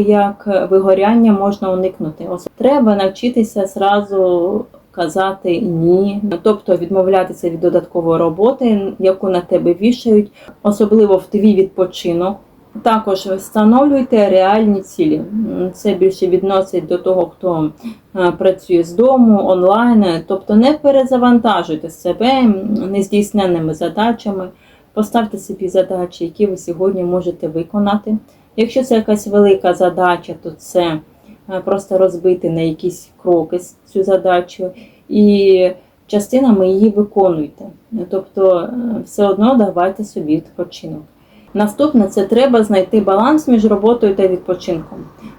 Як вигоряння можна уникнути? Треба навчитися зразу казати ні, тобто відмовлятися від додаткової роботи, яку на тебе вішають, особливо в твій відпочинок. Також встановлюйте реальні цілі. Це більше відносить до того, хто е, працює з дому, онлайн, тобто не перезавантажуйте себе нездійсненними задачами. Поставте собі задачі, які ви сьогодні можете виконати. Якщо це якась велика задача, то це е, просто розбити на якісь кроки цю задачу і частинами її виконуйте. Тобто е, все одно давайте собі відпочинок. Наступне це треба знайти баланс між роботою та відпочинком.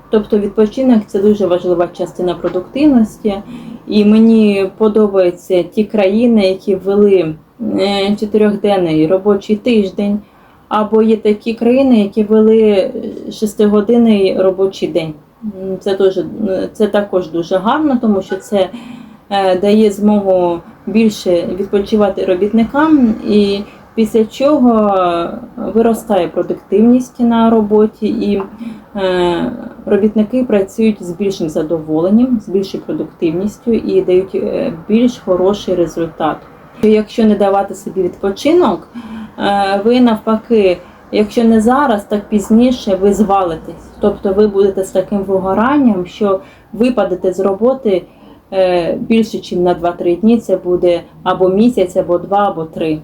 Тобто відпочинок це дуже важлива частина продуктивності, і мені подобаються ті країни, які ввели е, чотирьохденний робочий тиждень, або є такі країни, які ввели шестигодинний робочий день. Це, дуже, це також дуже гарно, тому що це е, дає змогу більше відпочивати робітникам, і після чого виростає продуктивність на роботі, і е, робітники працюють з більшим задоволенням, з більшою продуктивністю і дають е, більш хороший результат. Якщо не давати собі відпочинок, е, ви навпаки, якщо не зараз, так пізніше ви звалитесь. Тобто ви будете з таким вигоранням, що випадете з роботи е, більше, ніж на 2-3 дні. Це буде або місяць, або два, або три.